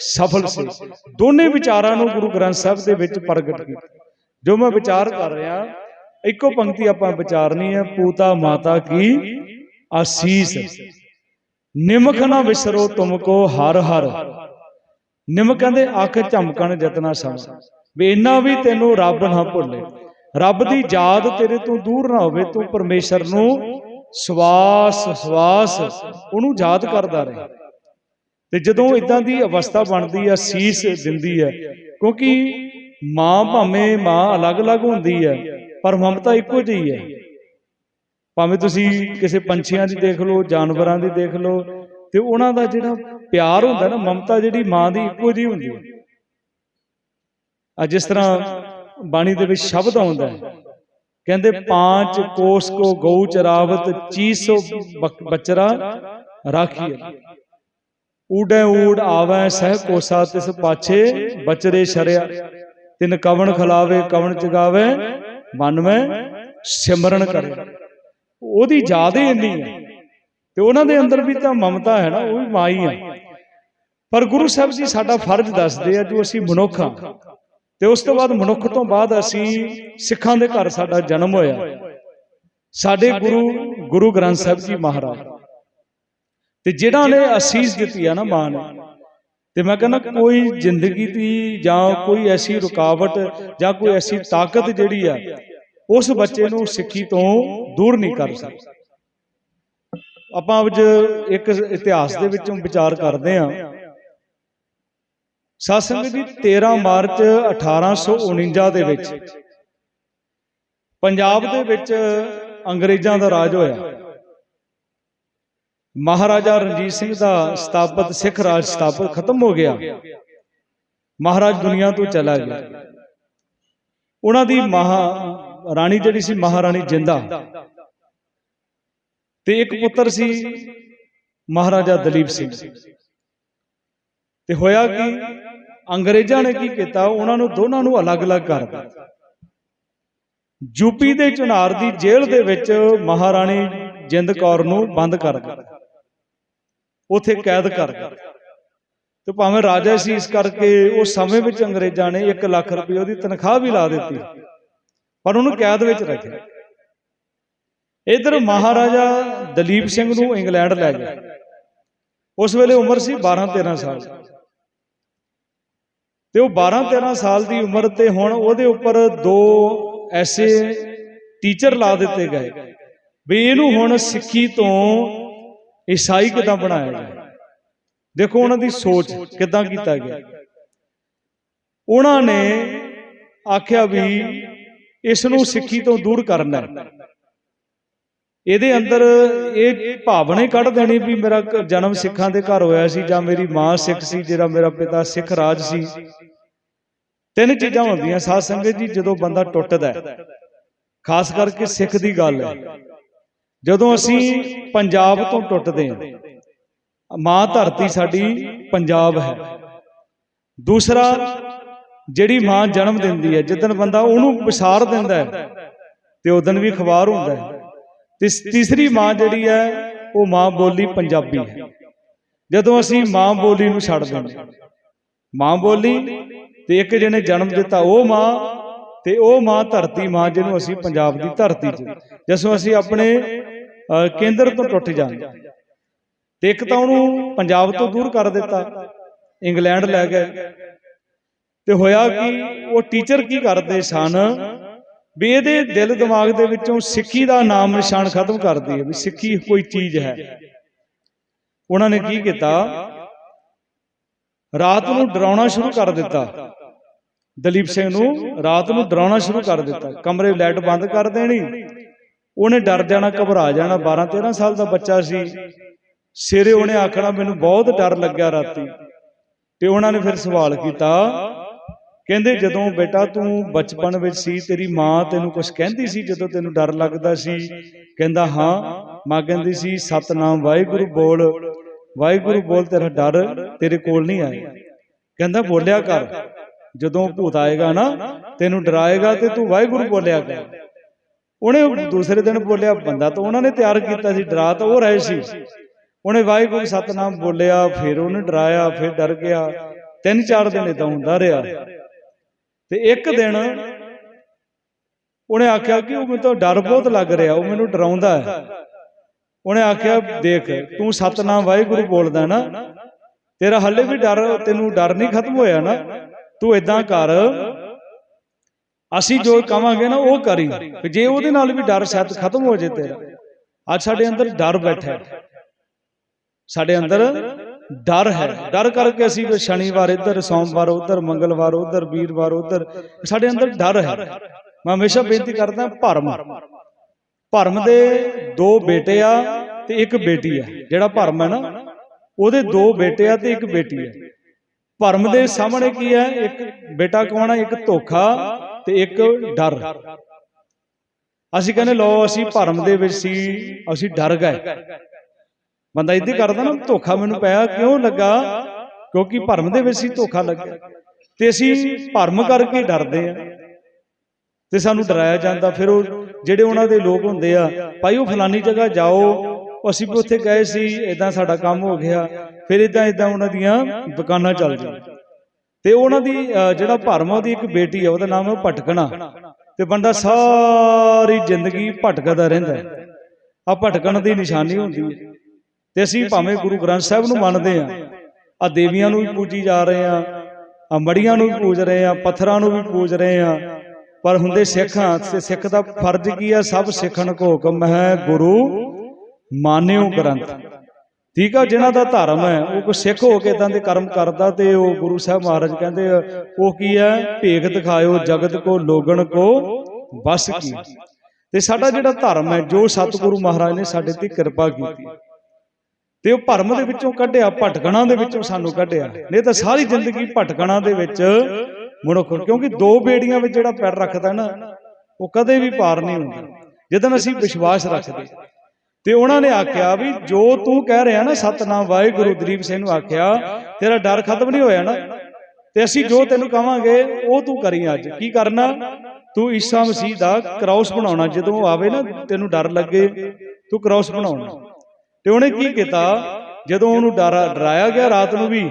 ਸਫਲ ਸੇ। ਦੋਨੇ ਵਿਚਾਰਾਂ ਨੂੰ ਗੁਰੂ ਗ੍ਰੰਥ ਸਾਹਿਬ ਦੇ ਵਿੱਚ ਪ੍ਰਗਟ ਕੀਤਾ। ਜੋ ਮੈਂ ਵਿਚਾਰ ਕਰ ਰਿਹਾ ਇੱਕੋ ਪੰਕਤੀ ਆਪਾਂ ਵਿਚਾਰਨੀ ਹੈ ਪੂਤਾ ਮਾਤਾ ਕੀ ਆਸੀਸ ਨਿਮਖ ਨਾ ਵਿਸਰੋ ਤੁਮਕੋ ਹਰ ਹਰ ਨਿਮਕ ਕਹਿੰਦੇ ਅੱਖ ਝਮਕਣ ਜਤਨਾ ਸਮ ਵੀ ਇੰਨਾ ਵੀ ਤੈਨੂੰ ਰੱਬ ਨਾ ਭੁੱਲੇ। ਰੱਬ ਦੀ ਯਾਦ ਤੇਰੇ ਤੋਂ ਦੂਰ ਨਾ ਹੋਵੇ ਤੂੰ ਪਰਮੇਸ਼ਰ ਨੂੰ ਸਵਾਸ ਸਵਾਸ, ਉਹਨੂੰ ਯਾਦ ਕਰਦਾ ਰਹੇ। ਤੇ ਜਦੋਂ ਇਦਾਂ ਦੀ ਅਵਸਥਾ ਬਣਦੀ ਆ ਸੀਸ ਦਿੰਦੀ ਹੈ, ਕਿਉਂਕਿ ਮਾਂ ਭਾਵੇਂ ਮਾਂ ਅਲੱਗ-ਅਲੱਗ ਹੁੰਦੀ ਹੈ, ਪਰ ਮਮਤਾ ਇੱਕੋ ਜਿਹੀ ਹੈ। ਭਾਵੇਂ ਤੁਸੀਂ ਕਿਸੇ ਪੰਛੀਆਂ ਦੀ ਦੇਖ ਲਓ, ਜਾਨਵਰਾਂ ਦੀ ਦੇਖ ਲਓ, ਤੇ ਉਹਨਾਂ ਦਾ ਜਿਹੜਾ ਪਿਆਰ ਹੁੰਦਾ ਨਾ, ਮਮਤਾ ਜਿਹੜੀ ਮਾਂ ਦੀ ਇੱਕੋ ਜਿਹੀ ਹੁੰਦੀ ਹੈ। ਆ ਜਿਸ ਤਰ੍ਹਾਂ ਬਾਣੀ ਦੇ ਵਿੱਚ ਸ਼ਬਦ ਆਉਂਦਾ ਹੈ ਕਹਿੰਦੇ ਪਾਂਚ ਕੋਸ ਕੋ ਗਊ ਚਰਾਵਤ ਚੀਸੋ ਬਚਰਾ ਰਾਖੀਏ ਊੜੇ ਊੜ ਆਵੈ ਸਹਿ ਕੋਸਾ ਤਿਸ ਪਾਛੇ ਬਚਰੇ ਸ਼ਰਿਆ। ਤਿਨ ਕਵਣ ਖਲਾਵੇ ਕਵਣ ਚਗਾਵੇ ਮਨ ਮੈਂ ਸਿਮਰਨ ਕਰੇ। ਉਹਦੀ ਯਾਦ ਹੀ ਇੰਨੀ ਹੈ ਤੇ ਉਹਨਾਂ ਦੇ ਅੰਦਰ ਵੀ ਤਾਂ ਮਮਤਾ ਹੈ ਨਾ ਉਹ ਵੀ ਮਾਂ ਹੀ ਹੈ ਪਰ ਗੁਰੂ ਸਾਹਿਬ ਜੀ ਸਾਡਾ ਫਰਜ਼ ਦੱਸਦੇ ਆ ਜੋ ਅਸੀਂ ਮਨੁੱਖ ਹਾਂ ਤੇ ਉਸ ਤੋਂ ਬਾਅਦ ਮਨੁੱਖ ਤੋਂ ਬਾਅਦ ਅਸੀਂ ਸਿੱਖਾਂ ਦੇ ਘਰ ਸਾਡਾ ਜਨਮ ਹੋਇਆ। ਸਾਡੇ ਗੁਰੂ ਗੁਰੂ ਗ੍ਰੰਥ ਸਾਹਿਬ ਜੀ ਮਹਾਰਾਜ। ਤੇ ਜਿਹੜਾ ਨੇ ਅਸੀਸ ਦਿੱਤੀ ਆ ਨਾ ਮਾਂ ਨੇ ਤੇ ਮੈਂ ਕਹਿੰਦਾ ਕੋਈ ਜ਼ਿੰਦਗੀ ਦੀ ਜਾਂ ਕੋਈ ਐਸੀ ਰੁਕਾਵਟ ਜਾਂ ਕੋਈ ਐਸੀ ਤਾਕਤ ਜਿਹੜੀ ਆ, ਉਸ ਬੱਚੇ ਨੂੰ ਸਿੱਖੀ ਤੋਂ ਦੂਰ ਨਹੀਂ ਕਰ ਸਕਦਾ। ਆਪਾਂ ਅੱਜ ਇੱਕ ਇਤਿਹਾਸ ਦੇ ਵਿੱਚੋਂ ਵਿਚਾਰ ਕਰਦੇ ਆਂ ਸਤਸੰਗ ਜੀ 13 ਮਾਰਚ 1849 ਦੇ ਵਿੱਚ ਪੰਜਾਬ ਦੇ ਵਿੱਚ ਅੰਗਰੇਜ਼ਾਂ ਦਾ ਰਾਜ ਹੋਇਆ। ਮਹਾਰਾਜਾ ਰਣਜੀਤ ਸਿੰਘ ਦਾ ਸਥਾਪਿਤ, ਸਿੱਖ ਰਾਜ ਸਥਾਪਿਤ ਖਤਮ ਹੋ ਗਿਆ। ਮਹਾਰਾਜ ਦੁਨੀਆ ਤੋਂ ਚਲਾ ਗਿਆ। ਉਹਨਾਂ ਦੀ ਮਹਾ ਰਾਣੀ ਜਿਹੜੀ ਸੀ, ਮਹਾਰਾਣੀ ਜਿੰਦਾ। ਤੇ ਇੱਕ ਪੁੱਤਰ ਸੀ ਮਹਾਰਾਜਾ ਦਲੀਪ ਸਿੰਘ। ਤੇ ਹੋਇਆ ਕਿ? ਅੰਗਰੇਜ਼ਾਂ ਨੇ ਕੀ ਕੀਤਾ? ਉਹਨਾਂ ਨੂੰ ਦੋਨਾਂ ਨੂੰ ਅਲੱਗ-ਅਲੱਗ ਕਰ ਦਿੱਤਾ। ਯੂਪੀ ਦੇ ਚੁਨਾਰ ਦੀ ਜੇਲ੍ਹ ਦੇ ਵਿੱਚ ਮਹਾਰਾਣੀ ਜਿੰਦ ਕੌਰ ਨੂੰ ਬੰਦ ਕਰ ਦਿੱਤਾ। ਉਥੇ ਕੈਦ ਕਰ ਦਿੱਤਾ। ਤੇ ਭਾਵੇਂ ਰਾਜਾ ਸੀ ਇਸ ਕਰਕੇ ਉਸ ਸਮੇਂ ਵਿੱਚ ਅੰਗਰੇਜ਼ਾਂ ਨੇ 1 ਲੱਖ ਰੁਪਏ ਉਹਦੀ ਤਨਖਾਹ ਵੀ ਲਾ ਦਿੱਤੀ, ਪਰ ਉਹਨੂੰ ਕੈਦ ਵਿੱਚ ਰੱਖਿਆ। ਇਧਰ ਮਹਾਰਾਜਾ ਦਲੀਪ ਸਿੰਘ ਨੂੰ ਇੰਗਲੈਂਡ ਲੈ ਗਿਆ। ਉਸ ਵੇਲੇ ਉਮਰ ਸੀ 12 13 ਸਾਲ। ਤੇ ਉਹ 12 13 ਸਾਲ ਦੀ ਉਮਰ ਤੇ ਹੁਣ ਉਹਦੇ ਉੱਪਰ ਦੋ ਐਸੇ ਟੀਚਰ ਲਾ ਦਿੱਤੇ ਗਏ। ਵੀ ਇਹਨੂੰ ਹੁਣ ਸਿੱਖੀ ਤੋਂ ਈਸਾਈ ਕਿਦਾਂ ਬਣਾਇਆ ਜਾਏ? ਦੇਖੋ ਉਹਨਾਂ ਦੀ ਸੋਚ ਕਿਦਾਂ ਕੀਤਾ ਗਿਆ। ਉਹਨਾਂ ਨੇ ਆਖਿਆ ਵੀ ਇਸ ਨੂੰ ਸਿੱਖੀ ਤੋਂ ਦੂਰ ਕਰਨਾ ਹੈ। ਇਹਦੇ ਅੰਦਰ ਇਹ ਭਾਵਨਾ ਹੀ ਕੱਢ ਦੇਣੀ ਵੀ ਮੇਰਾ ਜਨਮ ਸਿੱਖਾਂ ਦੇ ਘਰ ਹੋਇਆ ਸੀ ਜਾਂ ਮੇਰੀ ਮਾਂ ਸਿੱਖ ਸੀ, ਜਿਹੜਾ ਮੇਰਾ ਪਿਤਾ ਸਿੱਖ ਰਾਜ ਸੀ। ਤਿੰਨ ਚੀਜ਼ਾਂ ਹੁੰਦੀਆਂ, ਸਾਧ ਸੰਗਤ ਜੀ, ਜਦੋਂ ਬੰਦਾ ਟੁੱਟਦਾ ਖਾਸ ਕਰਕੇ ਸਿੱਖ ਦੀ ਗੱਲ ਹੈ। ਜਦੋਂ ਅਸੀਂ ਪੰਜਾਬ ਤੋਂ ਟੁੱਟਦੇ ਹਾਂ, ਮਾਂ ਧਰਤੀ ਸਾਡੀ ਪੰਜਾਬ ਹੈ। ਦੂਸਰਾ, ਜਿਹੜੀ ਮਾਂ ਜਨਮ ਦਿੰਦੀ ਹੈ ਜਿੱਦਨ ਬੰਦਾ ਉਹਨੂੰ ਵਿਸਾਰ ਦਿੰਦਾ ਹੈ, ਤੇ ਉਦੋਂ ਵੀ ਖਵਾਰ ਹੁੰਦਾ ਹੈ। ਤੇ ਤੀਸਰੀ ਮਾਂ ਜਿਹੜੀ ਹੈ, ਉਹ ਮਾਂ ਬੋਲੀ ਪੰਜਾਬੀ ਹੈ। ਜਦੋਂ ਅਸੀਂ ਮਾਂ ਬੋਲੀ ਨੂੰ ਛੱਡ ਦਿੰਦੇ ਮਾਂ ਬੋਲੀ ਤੇ ਇੱਕ ਜਿਹਨੇ ਜਨਮ ਦਿੱਤਾ ਉਹ ਮਾਂ ਤੇ ਉਹ ਮਾਂ ਧਰਤੀ ਮਾਂ ਜਿਹਨੂੰ ਅਸੀਂ ਪੰਜਾਬ ਦੀ ਧਰਤੀ 'ਚ ਜਿਸੋਂ ਅਸੀਂ ਆਪਣੇ ਕੇਂਦਰ ਤੋਂ ਟੁੱਟ ਜਾਂਦੇ ਤੇ ਇੱਕ ਤਾਂ ਉਹਨੂੰ ਪੰਜਾਬ ਤੋਂ ਦੂਰ ਕਰ ਦਿੱਤਾ, ਇੰਗਲੈਂਡ ਲੈ ਗਏ। ਤੇ ਹੋਇਆ ਕਿ, ਉਹ ਟੀਚਰ ਕੀ ਕਰਦੇ ਸਨ? ਵੀ ਇਹਦੇ ਦਿਲ ਦਿਮਾਗ ਦੇ ਵਿੱਚੋਂ ਸਿੱਖੀ ਦਾ ਨਾਮ ਨਿਸ਼ਾਨ ਖਤਮ ਕਰਦੀ ਹੈ ਵੀ ਸਿੱਖੀ ਕੋਈ ਚੀਜ਼ ਹੈ। ਉਹਨਾਂ ਨੇ ਕੀ ਕੀਤਾ? ਰਾਤ ਨੂੰ ਡਰਾਉਣਾ ਸ਼ੁਰੂ ਕਰ ਦਿੱਤਾ। ਦਲੀਪ ਸਿੰਘ ਨੂੰ ਰਾਤ ਨੂੰ ਡਰਾਉਣਾ ਸ਼ੁਰੂ ਕਰ ਦਿੱਤਾ। ਕਮਰੇ ਲਾਈਟ ਬੰਦ ਕਰ ਦੇਣੀ। ਉਹਨੇ ਡਰ ਜਾਣਾ, ਘਬਰਾ ਜਾਣਾ। 12 13 ਸਾਲ ਦਾ ਬੱਚਾ ਸੀ। ਸਿਰੇ ਉਹਨੇ ਆਖਣਾ, ਮੈਨੂੰ ਬਹੁਤ ਡਰ ਲੱਗਿਆ ਰਾਤੀ। ਤੇ ਉਹਨਾਂ ਨੇ ਫਿਰ ਸਵਾਲ ਕੀਤਾ ਕਹਿੰਦੇ ਜਦੋਂ ਬੇਟਾ ਤੂੰ ਬਚਪਨ ਵਿੱਚ ਸੀ ਤੇਰੀ ਮਾਂ ਤੈਨੂੰ ਕੁਝ ਕਹਿੰਦੀ ਸੀ ਜਦੋਂ ਤੈਨੂੰ ਡਰ ਲੱਗਦਾ ਸੀ? ਕਹਿੰਦਾ ਹਾਂ ਮਾਂ ਕਹਿੰਦੀ ਸੀ ਸਤਨਾਮ ਵਾਹਿਗੁਰੂ ਬੋਲ। ਵਾਹਿਗੁਰੂ ਬੋਲ। ਤੇਰਾ ਡਰ ਤੇਰੇ ਕੋਲ ਨਹੀਂ ਆਏਗਾ ਕਹਿੰਦਾ ਬੋਲਿਆ ਕਰ। ਜਦੋਂ ਭੂਤ ਆਏਗਾ ਨਾ ਤੈਨੂੰ ਡਰਾਏਗਾ ਤੇ ਤੂੰ ਵਾਹਿਗੁਰੂ ਬੋਲਿਆ ਕਰ। ਉਹਨੇ ਦੂਸਰੇ ਦਿਨ ਬੋਲਿਆ ਬੰਦਾ ਤਾਂ ਉਹਨਾਂ ਨੇ ਤਿਆਰ ਕੀਤਾ ਸੀ ਡਰਾ ਤਾਂ ਉਹ ਰਹੇ ਸੀ। ਉਹਨੇ ਵਾਹਿਗੁਰੂ ਸਤਨਾਮ ਬੋਲਿਆ ਫਿਰ ਉਹਨੇ ਡਰਾਇਆ ਫਿਰ ਡਰ ਗਿਆ ਤਿੰਨ ਚਾਰ ਦਿਨ ਇਦਾਂ ਹੁੰਦਾ ਰਿਹਾ ਤੇ ਇੱਕ ਦਿਨ ਉਹਨੇ ਆਖਿਆ ਕਿ ਉਹ ਮੈਨੂੰ ਤਾਂ ਡਰ ਬਹੁਤ ਲੱਗ ਰਿਹਾ ਉਹ ਮੈਨੂੰ ਡਰਾਉਂਦਾ ਹੈ। ਉਹਨੇ ਆਖਿਆ ਦੇਖ ਤੂੰ ਸਤਨਾਮ ਵਾਹਿਗੁਰੂ ਬੋਲਦਾ ਨਾ ਤੇਰਾ ਹੱਲੇ ਵੀ ਡਰ ਤੈਨੂੰ ਡਰ ਨਹੀਂ ਖਤਮ ਹੋਇਆ ਨਾ। ਤੂੰ ਇਦਾਂ ਕਰ ਅਸੀਂ ਜੋ ਕਵਾਂਗੇ ਨਾ ਉਹ ਕਰੀ। ਜੇ ਉਹਦੇ ਨਾਲ ਵੀ ਡਰ ਸ਼ਾਇਦ ਖਤਮ ਹੋ ਜੇ ਤੇਰਾ। ਅੱਜ ਸਾਡੇ ਅੰਦਰ ਡਰ ਬੈਠਾ ਸਾਡੇ ਅੰਦਰ ਡਰ ਹੈ। ਡਰ ਕਰਕੇ ਅਸੀਂ ਵੀ ਸ਼ਨੀਵਾਰ ਇੱਧਰ, ਸੋਮਵਾਰ ਉੱਧਰ, ਮੰਗਲਵਾਰ ਉੱਧਰ, ਵੀਰਵਾਰ ਉੱਧਰ, ਸਾਡੇ ਅੰਦਰ ਡਰ ਹੈ। ਮੈਂ ਹਮੇਸ਼ਾ ਬੇਨਤੀ ਕਰਦਾ ਭਰਮ। ਭਰਮ ਦੇ ਦੋ ਬੇਟੇ ਆ ਤੇ ਇੱਕ ਬੇਟੀ ਆ। ਜਿਹੜਾ ਭਰਮ ਹੈ ਨਾ, ਉਹਦੇ ਦੋ ਬੇਟੇ ਆ ਤੇ ਇੱਕ ਬੇਟੀ ਹੈ ਭਰਮ ਦੇ ਸਾਹਮਣੇ ਕੀ ਹੈ? ਇੱਕ ਬੇਟਾ ਕਮਾਉਣਾ, ਇੱਕ ਧੋਖਾ ਤੇ ਇੱਕ ਡਰ। ਅਸੀਂ ਕਹਿੰਦੇ ਲੋ ਅਸੀਂ ਭਰਮ ਦੇ ਵਿੱਚ ਸੀ, ਅਸੀਂ ਡਰ ਗਏ। ਬੰਦਾ ਇਦਾਂ ਕਰਦਾ ਨਾ ਧੋਖਾ ਮੈਨੂੰ ਪਿਆ ਕਿਉਂ ਲੱਗਾ? ਕਿਉਂਕਿ ਭਰਮ ਦੇ ਵਿੱਚ ਸੀ ਧੋਖਾ ਲੱਗਿਆ। ਤੇ ਅਸੀਂ ਭਰਮ ਕਰਕੇ ਡਰਦੇ ਆ। ਤੇ ਸਾਨੂੰ ਡਰਾਇਆ ਜਾਂਦਾ ਫਿਰ ਉਹ ਜਿਹੜੇ ਉਹਨਾਂ ਦੇ ਲੋਕ ਹੁੰਦੇ ਆ ਭਾਈ ਉਹ ਫਲਾਨੀ ਜਗ੍ਹਾ ਜਾਓ ਅਸੀਂ ਵੀ ਉੱਥੇ ਗਏ ਸੀ ਇਦਾਂ ਸਾਡਾ ਕੰਮ ਹੋ ਗਿਆ ਫਿਰ ਇਦਾਂ ਇਦਾਂ ਉਹਨਾਂ ਦੀਆਂ ਦੁਕਾਨਾਂ ਚੱਲ ਜਾਂਦੀਆਂ ਤੇ ਉਹਨਾਂ ਦੀ ਜਿਹੜਾ ਭਰਮ ਉਹਦੀ ਇੱਕ ਬੇਟੀ ਆ ਉਹਦਾ ਨਾਮ ਹੈ ਭਟਕਣਾ। ਤੇ ਬੰਦਾ ਸਾਰੀ ਜ਼ਿੰਦਗੀ ਭਟਕਦਾ ਰਹਿੰਦਾ। ਹੈ ਆ ਭਟਕਣ ਦੀ ਨਿਸ਼ਾਨੀ ਹੁੰਦੀ ਹੈ ਤੇ ਅਸੀਂ ਭਾਵੇਂ ਗੁਰੂ ਗ੍ਰੰਥ ਸਾਹਿਬ ਨੂੰ ਮੰਨਦੇ ਆ ਆ ਦੇਵੀਆਂ ਨੂੰ ਵੀ ਪੂਜੀ ਜਾ ਰਹੇ ਆ ਆ ਮੜੀਆਂ ਨੂੰ ਵੀ ਪੂਜ ਰਹੇ ਆ ਪੱਥਰਾਂ ਨੂੰ ਵੀ ਪੂਜ ਰਹੇ ਆ ਪਰ ਹੁੰਦੇ ਸਿੱਖਾਂ ਤੇ ਸਿੱਖ ਦਾ ਫਰਜ਼ ਕੀ ਆ? ਸਭ ਸਿੱਖਣ ਕੋ ਹੁਕਮ ਹੈ ਗੁਰੂ ਮਾਨਿਓ ਗ੍ਰੰਥ। ਠੀਕ ਆ ਜਿਨ੍ਹਾਂ ਦਾ ਧਰਮ ਹੈ। ਉਹ ਕੋ ਸਿੱਖ ਹੋ ਕੇ ਇਦਾਂ ਦੇ ਕਰਮ ਕਰਦਾ ਤੇ ਉਹ ਗੁਰੂ ਸਾਹਿਬ ਮਹਾਰਾਜ ਕਹਿੰਦੇ ਉਹ ਕੀ ਹੈ? ਭੇਖ ਦਿਖਾਇਓ ਜਗਤ ਕੋ ਲੋਗਣ ਕੋ ਬਸ ਕੀ। ਤੇ ਸਾਡਾ ਜਿਹੜਾ ਧਰਮ ਹੈ ਜੋ ਸਤਿਗੁਰੂ ਮਹਾਰਾਜ ਨੇ ਸਾਡੇ ਤੇ ਕਿਰਪਾ ਕੀਤੀ। ਤੇ ਉਹ ਭਰਮ ਦੇ ਵਿੱਚੋਂ ਕੱਢਿਆ ਭਟਕਣਾ ਦੇ ਵਿੱਚੋਂ ਸਾਨੂੰ ਕੱਢਿਆ। ਨਹੀਂ ਤਾਂ ਸਾਰੀ ਜ਼ਿੰਦਗੀ ਭਟਕਣਾ ਦੇ ਵਿੱਚ ਮਨੁੱਖ ਕਿਉਂਕਿ ਦੋ ਬੇੜੀਆਂ ਵਿੱਚ ਜਿਹੜਾ ਪੈਰ ਰੱਖਦਾ ਨਾ ਉਹ ਕਦੇ ਵੀ ਪਾਰ ਨਹੀਂ ਹੁੰਦਾ। ਜਦੋਂ ਅਸੀਂ ਵਿਸ਼ਵਾਸ ਰੱਖਦੇ। ਤੇ ਉਹਨਾਂ ਨੇ ਆਖਿਆ ਵੀ ਜੋ ਤੂੰ ਕਹਿ ਰਿਹਾ ਨਾ ਸਤਨਾਮ ਵਾਹਿਗੁਰੂ ਦਲੀਪ ਸਿੰਘ ਨੂੰ ਆਖਿਆ ਤੇਰਾ ਡਰ ਖਤਮ ਨਹੀਂ ਹੋਇਆ ਨਾ। ਤੇ ਅਸੀਂ ਜੋ ਤੈਨੂੰ ਕਵਾਂਗੇ ਉਹ ਤੂੰ ਕਰੀ ਅੱਜ। ਕੀ ਕਰਨਾ? ਤੂੰ ਈਸਾ ਮਸੀਹ ਦਾ ਕ੍ਰਾਸ ਬਣਾਉਣਾ। ਜਦੋਂ ਆਵੇ ਨਾ ਤੈਨੂੰ ਡਰ ਲੱਗੇ ਤੂੰ ਕ੍ਰਾਸ ਬਣਾਉਣਾ। ਤੇ ਉਹਨੇ ਕੀ ਕੀਤਾ? ਜਦੋਂ ਉਹਨੂੰ ਡਰਾ ਡਰਾਇਆ ਗਿਆ ਰਾਤ ਨੂੰ ਵੀ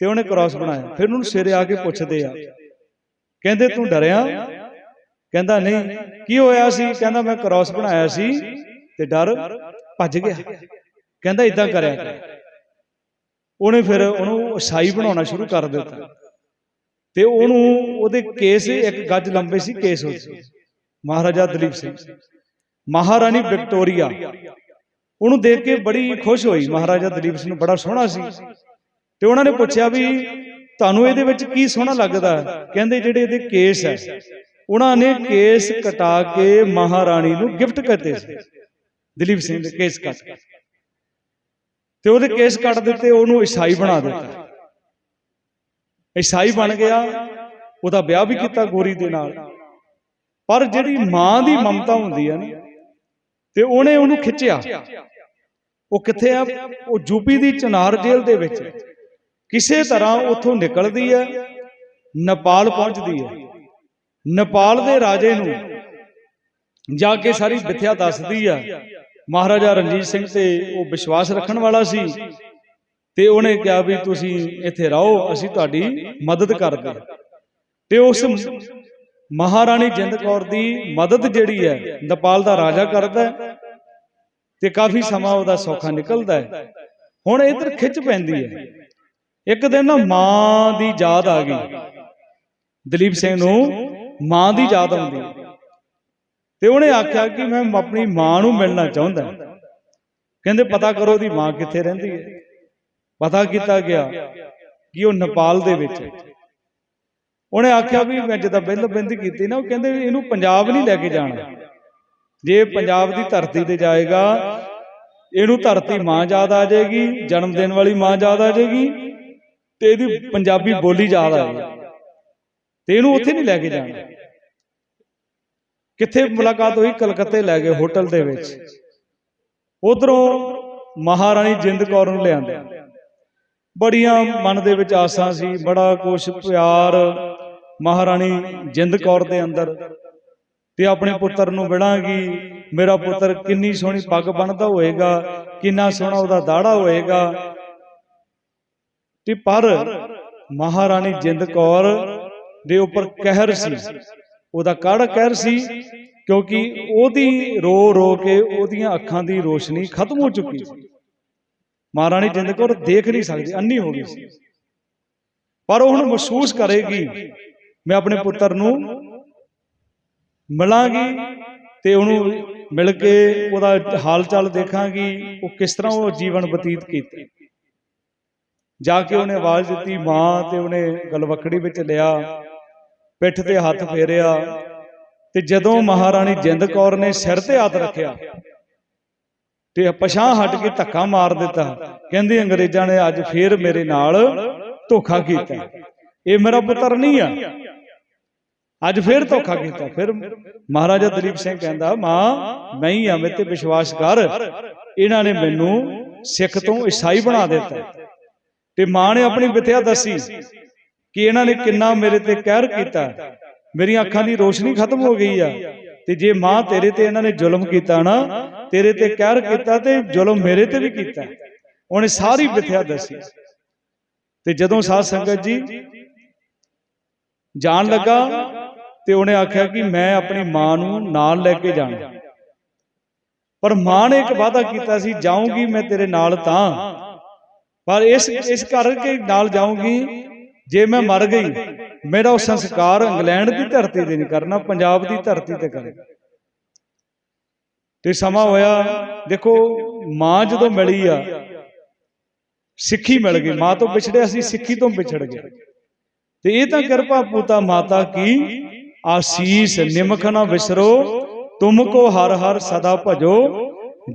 ਤੇ ਉਹਨੇ ਕ੍ਰਾਸ ਬਣਾਇਆ। ਫਿਰ ਉਹਨੂੰ ਸਵੇਰੇ ਆ ਕੇ ਪੁੱਛਦੇ ਆ। ਕਹਿੰਦੇ ਤੂੰ ਡਰਿਆ? ਕਹਿੰਦਾ ਨਹੀਂ। ਕੀ ਹੋਇਆ ਸੀ? ਕਹਿੰਦਾ ਮੈਂ ਕ੍ਰਾਸ ਬਣਾਇਆ ਸੀ ਤੇ ਡਰ ਭੱਜ ਗਿਆ। ਕਹਿੰਦਾ ਇਦਾਂ ਕਰਿਆ ਕਰ। ਉਹਨੇ ਫਿਰ ਉਹਨੂੰ ਈਸਾਈ ਬਣਾਉਣਾ ਸ਼ੁਰੂ ਕਰ ਦਿੱਤਾ। ਤੇ ਉਹਨੂੰ ਉਹਦੇ ਕੇਸ ਇੱਕ ਗੱਜ ਲੰਬੇ ਸੀ ਕੇਸ ਉਹਦੇ ਮਹਾਰਾਜਾ ਦਲੀਪ ਸਿੰਘ। ਮਹਾਰਾਣੀ ਵਿਕਟੋਰੀਆ। ਉਹਨੂੰ ਦੇਖ ਕੇ ਬੜੀ ਖੁਸ਼ ਹੋਈ। ਮਹਾਰਾਜਾ ਦਲੀਪ ਸਿੰਘ ਨੂੰ ਬੜਾ ਸੋਹਣਾ ਸੀ। ਤੇ ਉਹਨਾਂ ਨੇ ਪੁੱਛਿਆ ਵੀ, ਤੁਹਾਨੂੰ ਇਹਦੇ ਵਿੱਚ ਕੀ ਸੋਹਣਾ ਲੱਗਦਾ? ਕਹਿੰਦੇ, ਜਿਹੜੇ ਇਹਦੇ ਕੇਸ ਹੈ। ਉਹਨਾਂ ਨੇ ਕੇਸ ਕਟਾ ਕੇ ਮਹਾਰਾਣੀ ਨੂੰ ਗਿਫਟ ਕਰਤੇ ਸੀ। ਦਲੀਪ ਸਿੰਘ ਦੇ ਕੇਸ ਕੱਟ ਤੇ ਉਹਦੇ ਕੇਸ ਕੱਟ ਦਿੱਤੇ, ਉਹਨੂੰ ਈਸਾਈ ਬਣਾ ਦਿੱਤਾ। ਈਸਾਈ ਬਣ ਗਿਆ, ਉਹਦਾ ਵਿਆਹ ਵੀ ਕੀਤਾ ਗੋਰੀ ਦੇ ਨਾਲ। ਪਰ ਜਿਹੜੀ ਮਾਂ ਦੀ ਮਮਤਾ ਹੁੰਦੀ ਹੈ ਨਾ ਤੇ ਉਹਨੇ ਉਹਨੂੰ ਖਿੱਚਿਆ। ਉਹ ਕਿੱਥੇ ਆ? ਉਹ ਯੂਪੀ ਦੀ ਚਨਾਰ ਜੇਲ੍ਹ ਦੇ ਵਿੱਚ। ਕਿਸੇ ਤਰ੍ਹਾਂ ਉੱਥੋਂ ਨਿਕਲਦੀ ਹੈ। ਨੇਪਾਲ ਪਹੁੰਚਦੀ ਹੈ। ਨੇਪਾਲ ਦੇ ਰਾਜੇ ਨੂੰ ਜਾ ਕੇ ਸਾਰੀ ਵਿਥਿਆ ਦੱਸਦੀ ਆ। ਮਹਾਰਾਜਾ ਰਣਜੀਤ ਸਿੰਘ ਤੇ ਉਹ ਵਿਸ਼ਵਾਸ ਰੱਖਣ ਵਾਲਾ ਸੀ। ਤੇ ਉਹਨੇ ਕਿਹਾ ਵੀ ਤੁਸੀਂ ਇੱਥੇ ਰਹੋ ਅਸੀਂ ਤੁਹਾਡੀ ਮਦਦ ਕਰਦੇ। ਤੇ ਉਸ ਮਹਾਰਾਣੀ ਜਿੰਦ ਕੌਰ ਦੀ ਮਦਦ ਜਿਹੜੀ ਹੈ, ਨੇਪਾਲ ਦਾ ਰਾਜਾ ਕਰਦਾ ਹੈ ਤੇ ਕਾਫੀ ਸਮਾਂ ਉਹਦਾ ਸੌਖਾ ਨਿਕਲਦਾ ਹੈ। ਹੁਣ ਇਧਰ ਖਿੱਚ ਪੈਂਦੀ ਹੈ। ਇੱਕ ਦਿਨ ਨਾ ਮਾਂ ਦੀ ਯਾਦ ਆ ਗਈ। ਦਲੀਪ ਸਿੰਘ ਨੂੰ ਮਾਂ ਦੀ ਯਾਦ ਆਉਂਦੀ ਤੇ ਉਹਨੇ ਆਖਿਆ ਕਿ ਮੈਂ ਆਪਣੀ ਮਾਂ ਨੂੰ ਮਿਲਣਾ ਚਾਹੁੰਦਾ ਕਹਿੰਦੇ ਪਤਾ ਕਰੋ ਉਹਦੀ ਮਾਂ ਕਿੱਥੇ ਰਹਿੰਦੀ ਹੈ। ਪਤਾ ਕੀਤਾ ਗਿਆ ਕਿ ਉਹ ਨੇਪਾਲ ਦੇ ਵਿੱਚ ਹੈ। ਉਹਨੇ ਆਖਿਆ ਵੀ ਮੈਂ ਜਦੋਂ ਬਿੱਲ ਬਿੰਦ ਕੀਤੀ ਨਾ, ਉਹ ਕਹਿੰਦੇ ਵੀ ਇਹਨੂੰ ਪੰਜਾਬ ਨਹੀਂ ਲੈ ਕੇ ਜਾਣਾ। ਜੇ ਪੰਜਾਬ ਦੀ ਧਰਤੀ ਤੇ ਜਾਏਗਾ, ਇਹਨੂੰ ਧਰਤੀ ਮਾਂ ਯਾਦ ਆ ਜਾਏਗੀ, ਜਨਮ ਦੇਣ ਵਾਲੀ ਮਾਂ ਯਾਦ ਆ ਜਾਏਗੀ ਤੇ ਇਹਦੀ ਪੰਜਾਬੀ ਬੋਲੀ ਯਾਦ ਆ ਜਾਏਗੀ। ਤੇ ਇਹਨੂੰ ਉੱਥੇ ਨਹੀਂ ਲੈ ਕੇ ਜਾਣਾ। ਕਿੱਥੇ ਮੁਲਾਕਾਤ ਹੋਈ? ਕਲਕੱਤੇ ਲੈ ਗਏ ਹੋਟਲ ਦੇ ਵਿੱਚ। ਉਧਰੋਂ ਮਹਾਰਾਣੀ ਜਿੰਦ ਕੌਰ ਨੂੰ ਲਿਆਂਦੇ। ਬੜੀਆਂ ਮਨ ਦੇ ਵਿੱਚ ਆਸਾਂ ਸੀ, ਬੜਾ ਕੁਛ ਪਿਆਰ ਮਹਾਰਾਣੀ ਜਿੰਦ ਕੌਰ ਦੇ ਅੰਦਰ ਤੇ ਆਪਣੇ ਪੁੱਤਰ ਨੂੰ ਵਿੜਾਂਗੀ ਮੇਰਾ ਪੁੱਤਰ ਕਿੰਨੀ ਸੋਹਣੀ ਪੱਗ ਬੰਨਦਾ ਹੋਏਗਾ, ਕਿੰਨਾ ਸੋਹਣਾ ਉਹਦਾ ਦਾੜਾ ਹੋਏਗਾ। ਤੇ ਪਰ ਮਹਾਰਾਣੀ ਜਿੰਦ ਕੌਰ ਦੇ ਉੱਪਰ ਕਹਿਰ ਸੀ। ਉਹਦਾ ਕੜ ਕਹਿਰ ਸੀ? ਕਿਉਂਕਿ ਉਹਦੀ ਰੋ ਰੋ ਕੇ ਉਹਦੀਆਂ ਅੱਖਾਂ ਦੀ ਰੋਸ਼ਨੀ ਖਤਮ ਹੋ ਚੁੱਕੀ ਸੀ। ਮਹਾਰਾਣੀ ਜਿੰਦ ਕੌਰ ਦੇਖ ਨਹੀਂ ਸਕਦੀ ਅੰਨੀ ਹੋ ਗਈ ਸੀ। ਪਰ ਉਹ ਹੁਣ ਮਹਿਸੂਸ ਕਰੇਗੀ ਮੈਂ ਆਪਣੇ ਪੁੱਤਰ ਨੂੰ ਮਿਲਾਂਗੀ ਤੇ ਉਹਨੂੰ ਮਿਲ ਕੇ ਉਹਦਾ ਹਾਲ ਚਾਲ ਦੇਖਾਂਗੀ ਉਹ ਕਿਸ ਤਰ੍ਹਾਂ ਉਹ ਜੀਵਨ ਬਤੀਤ ਕੀਤਾ। ਜਾ ਕੇ ਉਹਨੇ ਆਵਾਜ਼ ਦਿੱਤੀ ਮਾਂ ਤੇ ਉਹਨੇ ਗਲਵਕੜੀ ਵਿੱਚ ਲਿਆ। ਪਿੱਠ ਤੇ ਹੱਥ ਫੇਰਿਆ। ਤੇ ਜਦੋਂ ਮਹਾਰਾਣੀ ਜਿੰਦ ਕੌਰ ਨੇ ਸਿਰ ਤੇ ਹੱਥ ਰੱਖਿਆ। ਤੇ ਪਛਾਂ ਹਟ ਕੇ ਧੱਕਾ ਮਾਰ ਦਿੱਤਾ। ਕਹਿੰਦੇ ਅੰਗਰੇਜ਼ਾਂ ਨੇ ਅੱਜ ਫੇਰ ਮੇਰੇ ਨਾਲ ਧੋਖਾ ਕੀਤਾ। ਇਹ ਮੇਰਾ ਪੁੱਤਰ ਨਹੀਂ ਆ। ਅੱਜ ਫੇਰ ਧੋਖਾ ਕੀਤਾ। ਫਿਰ ਮਹਾਰਾਜਾ ਦਲੀਪ ਸਿੰਘ ਕਹਿੰਦਾ ਮਾਂ ਮੈਂ ਹੀ ਆ ਮੇਰੇ ਤੇ ਵਿਸ਼ਵਾਸ ਕਰ। ਇਹਨਾਂ ਨੇ ਮੈਨੂੰ ਸਿੱਖ ਤੋਂ ਈਸਾਈ ਬਣਾ ਦਿੱਤਾ। ਤੇ ਮਾਂ ਨੇ ਆਪਣੀ ਵਿਥਿਆ ਦੱਸੀ ਕਿ ਇਹਨਾਂ ਨੇ ਕਿੰਨਾ ਮੇਰੇ ਤੇ ਕਹਿਰ ਕੀਤਾ। ਮੇਰੀਆਂ ਅੱਖਾਂ ਦੀ ਰੋਸ਼ਨੀ ਖਤਮ ਹੋ ਗਈ ਆ। ਤੇ ਜੇ ਮਾਂ ਤੇਰੇ ਤੇ ਇਹਨਾਂ ਨੇ ਜ਼ੁਲਮ ਕੀਤਾ ਨਾ ਤੇਰੇ ਤੇ ਕਹਿਰ ਕੀਤਾ ਤੇ ਜ਼ੁਲਮ ਮੇਰੇ ਤੇ ਵੀ ਕੀਤਾ। ਉਹਨੇ ਸਾਰੀ ਵਿਥਿਆ ਦੱਸੀ। ਤੇ ਜਦੋਂ ਸਾਧ ਸੰਗਤ ਜੀ ਜਾਣ ਲੱਗਾ ਤੇ ਉਹਨੇ ਆਖਿਆ ਕਿ ਮੈਂ ਆਪਣੀ ਮਾਂ ਨੂੰ ਨਾਲ ਲੈ ਕੇ ਜਾਣਾ। ਪਰ ਮਾਂ ਨੇ ਇੱਕ ਵਾਅਦਾ ਕੀਤਾ ਸੀ, ਜਾਊਂਗੀ ਮੈਂ ਤੇਰੇ ਨਾਲ ਤਾਂ। ਪਰ ਇਸ ਇਸ ਕਰਕੇ ਨਾਲ ਜਾਊਂਗੀ, ਜੇ ਮੈਂ ਮਰ ਗਈ, ਮੇਰਾ ਉਹ ਸੰਸਕਾਰ ਇੰਗਲੈਂਡ ਦੀ ਧਰਤੀ ਤੇ ਨਹੀਂ ਕਰਨਾ, ਪੰਜਾਬ ਦੀ ਧਰਤੀ ਤੇ ਕਰੇ। ਤੇ ਸਮਾਂ ਹੋਇਆ, ਦੇਖੋ, ਮਾਂ ਜਦੋਂ ਮਿਲੀ ਆ, ਸਿੱਖੀ ਮਿਲ ਗਈ। ਮਾਂ ਤੋਂ ਵਿਛੜਿਆ ਸੀ, ਸਿੱਖੀ ਤੋਂ ਵਿਛੜ ਗਿਆ। ਤੇ ਇਹ ਤਾਂ ਕਿਰਪਾ ਪੂਤਾ ਮਾਤਾ ਕੀ ਆਸੀਸ ਨਿਮਖ ਨਾ ਵਿਸਰੋ ਤੁਮ ਕੋ ਹਰ ਹਰ ਸਦਾ ਭਜੋ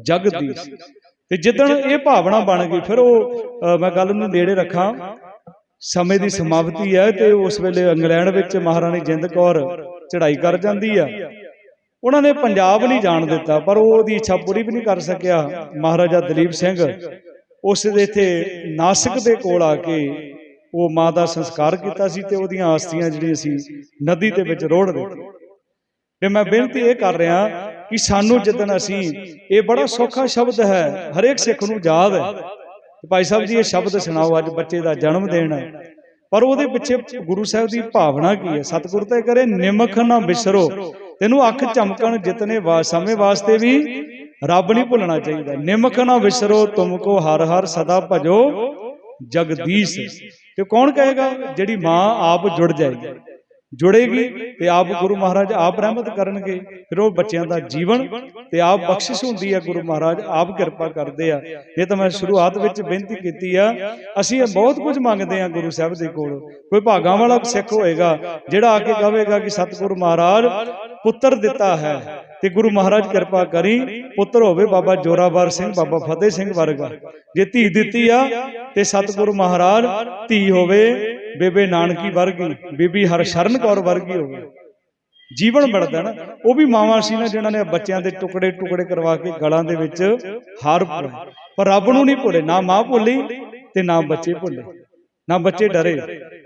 ਜਗਦੀਸ਼ ਤੇ ਜਿੱਦਣ ਇਹ ਭਾਵਨਾ ਬਣ ਗਈ, ਫਿਰ ਉਹ ਮੈਂ ਗੱਲ ਨੂੰ ਨੇੜੇ ਰੱਖਾਂ। ਸਮੇਂ ਦੀ ਸਮਾਪਤੀ ਹੈ ਤੇ ਉਸ ਵੇਲੇ ਇੰਗਲੈਂਡ ਵਿੱਚ ਮਹਾਰਾਣੀ ਜਿੰਦ ਕੌਰ ਚੜ੍ਹਾਈ ਕਰ ਜਾਂਦੀ ਆ। ਉਹਨਾਂ ਨੇ ਪੰਜਾਬ ਨਹੀਂ ਜਾਣ ਦਿੱਤਾ, ਪਰ ਉਹ ਉਹਦੀ ਇੱਛਾ ਪੂਰੀ ਵੀ ਨਹੀਂ ਕਰ ਸਕਿਆ। ਮਹਾਰਾਜਾ ਦਲੀਪ ਸਿੰਘ ਉਸ ਦੇ ਇੱਥੇ ਨਾਸਿਕ ਦੇ ਕੋਲ ਆ ਕੇ ਉਹ ਮਾਂ ਦਾ ਸੰਸਕਾਰ ਕੀਤਾ ਸੀ ਤੇ ਉਹਦੀਆਂ ਆਸਤੀਆਂ ਜਿਹੜੀਆਂ ਸੀ, ਨਦੀ ਦੇ ਵਿੱਚ ਰੋੜ ਦਿੱਤੀਆਂ। ਤੇ ਮੈਂ ਬੇਨਤੀ ਇਹ ਕਰ ਰਿਹਾ ਕਿ ਸਾਨੂੰ ਜਦੋਂ ਅਸੀਂ ਇਹ ਬੜਾ ਸੌਖਾ ਸ਼ਬਦ ਹੈ, ਹਰੇਕ ਸਿੱਖ ਨੂੰ ਯਾਦ ਹੈ। ਭਾਈ ਸਾਹਿਬ ਜੀ, ਇਹ ਸ਼ਬਦ ਸੁਣਾਓ, ਅੱਜ ਬੱਚੇ ਦਾ ਜਨਮ ਦਿਨ ਹੈ। ਪਰ ਉਹਦੇ ਪਿੱਛੇ ਗੁਰੂ ਸਾਹਿਬ ਦੀ ਭਾਵਨਾ ਕੀ ਹੈ? ਸਤਿਗੁਰ ਤੇ ਕਰੇ ਨਿਮਖ ਨਾ ਵਿਸਰੋ ਤੈਨੂੰ ਅੱਖ ਚਮਕਣ ਜਿਤਨੇ ਵਾ, ਸਮੇਂ ਵਾਸਤੇ ਵੀ ਰੱਬ ਨਹੀਂ ਭੁੱਲਣਾ ਚਾਹੀਦਾ। ਨਿਮਖ ਨਾ ਵਿਸਰੋ ਤੁਮਕੋ ਹਰ ਹਰ ਸਦਾ ਭਜੋ ਜਗਦੀਸ਼। ਤੇ ਕੌਣ ਕਹੇਗਾ? ਜਿਹੜੀ ਮਾਂ ਆਪ ਜੁੜ ਜਾਏਗੀ। ਜੁੜੇਗੀ ਤੇ ਆਪ ਗੁਰੂ ਮਹਾਰਾਜ ਆਪ ਰਹਿਮਤ ਕਰਨਗੇ। ਫਿਰ ਉਹ ਬੱਚਿਆਂ ਦਾ ਜੀਵਨ ਤੇ ਆਪ ਬਖਸ਼ਿਸ਼ ਹੁੰਦੀ ਹੈ ਗੁਰੂ ਮਹਾਰਾਜ ਆਪ ਕਿਰਪਾ ਕਰਦੇ ਆ। ਇਹ ਤਾਂ ਮੈਂ ਸ਼ੁਰੂਆਤ ਵਿੱਚ ਬੇਨਤੀ ਕੀਤੀ ਆ। ਅਸੀਂ ਇਹ ਬਹੁਤ ਕੁਝ ਮੰਗਦੇ ਆ ਗੁਰੂ ਸਾਹਿਬ ਦੇ ਕੋਲ। ਕੋਈ ਭਾਗਾਂ ਵਾਲਾ ਸਿੱਖ ਹੋਏਗਾ, ਜਿਹੜਾ ਆ ਕੇ ਕਹੇਗਾ ਕਿ ਸਤਿਗੁਰੂ ਮਹਾਰਾਜ ਪੁੱਤਰ ਦਿੱਤਾ ਹੈ। ਤੇ ਗੁਰੂ ਮਹਾਰਾਜ ਕਿਰਪਾ ਕਰੀ ਪੁੱਤਰ ਹੋਵੇ ਬਾਬਾ ਜੋਰਾਵਰ ਸਿੰਘ, ਬਾਬਾ ਫਤਿਹ ਸਿੰਘ ਵਰਗਾ। ਜੇ ਧੀ ਦਿੱਤੀ ਆ ਤੇ ਸਤਿਗੁਰੂ ਮਹਾਰਾਜ ਧੀ ਹੋਵੇ, ਬੇਬੇ ਨਾਨਕੀ ਵਰਗੀ, ਬੀਬੀ ਹਰਸ਼ਰਨ ਕੌਰ ਵਰਗੀ ਹੋਵੇ। ਜੀਵਨ ਬਣਦਾ ਨਾ, ਉਹ ਵੀ ਮਾਵਾਂ ਸੀ ਨਾ ਜਿਨ੍ਹਾਂ ਨੇ ਬੱਚਿਆਂ ਦੇ ਟੁਕੜੇ ਟੁਕੜੇ ਕਰਵਾ ਕੇ ਗਲਾਂ ਦੇ ਵਿੱਚ ਹਾਰ ਪਾਏ ਪਰ ਰੱਬ ਨੂੰ ਨਹੀਂ ਭੁੱਲੇ, ਨਾ ਮਾਂ ਭੁੱਲੀ ਤੇ ਨਾ ਬੱਚੇ ਭੁੱਲੇ। ਨਾ ਬੱਚੇ ਡਰੇ।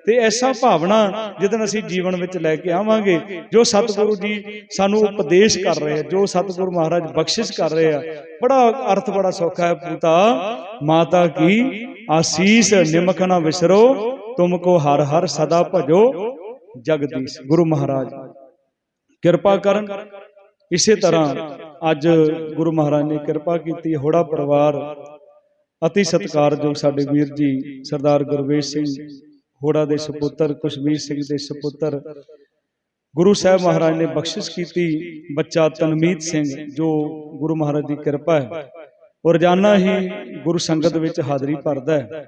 ਤੇ ਐਸਾ ਭਾਵਨਾ ਜਦੋਂ ਅਸੀਂ ਜੀਵਨ ਵਿੱਚ ਲੈ ਕੇ ਆਵਾਂਗੇ, ਜੋ ਸਤਿਗੁਰੂ ਜੀ ਸਾਨੂੰ ਉਪਦੇਸ਼ ਕਰ ਰਹੇ ਆ, ਜੋ ਸਤਿਗੁਰੂ ਮਹਾਰਾਜ ਬਖਸ਼ਿਸ਼ ਕਰ ਰਹੇ ਆ। ਬੜਾ ਅਰਥ, ਬੜਾ ਸੌਖਾ ਹੈ ਪੂਤਾ। ਮਾਤਾ ਕੀ ਆਸੀਸ ਨਿਮਕ ਨਾ ਵਿਸਰੋ, ਤੁਮ ਕੋ ਹਰ ਹਰ ਸਦਾ ਭਜੋ ਜਗਦੀਸ਼। ਗੁਰੂ ਮਹਾਰਾਜ, ਕਿਰਪਾ ਕਰਨ। ਇਸੇ ਤਰ੍ਹਾਂ ਅੱਜ ਗੁਰੂ ਮਹਾਰਾਜ ਨੇ ਕਿਰਪਾ ਕੀਤੀ, ਹੋੜਾ ਪਰਿਵਾਰ, ਅਤੀ ਸਤਿਕਾਰਯੋਗ ਸਾਡੇ ਵੀਰ ਜੀ, ਸਰਦਾਰ ਗੁਰਵੇਸ਼ ਸਿੰਘ ਹੋੜਾ ਦੇ ਸੁਪੁੱਤਰ ਕੁਸ਼ਵੀਰ ਸਿੰਘ ਦੇ ਸੁਪੁੱਤਰ। ਗੁਰੂ ਸਾਹਿਬ ਮਹਾਰਾਜ ਨੇ ਬਖਸ਼ਿਸ਼ ਕੀਤੀ ਬੱਚਾ ਤਨਮੀਤ ਸਿੰਘ, ਜੋ ਗੁਰੂ ਮਹਾਰਾਜ ਦੀ ਕਿਰਪਾ ਹੈ। ਉਹ ਰੋਜ਼ਾਨਾ ਹੀ ਗੁਰੂ ਸੰਗਤ ਵਿੱਚ ਹਾਜ਼ਰੀ ਭਰਦਾ ਹੈ।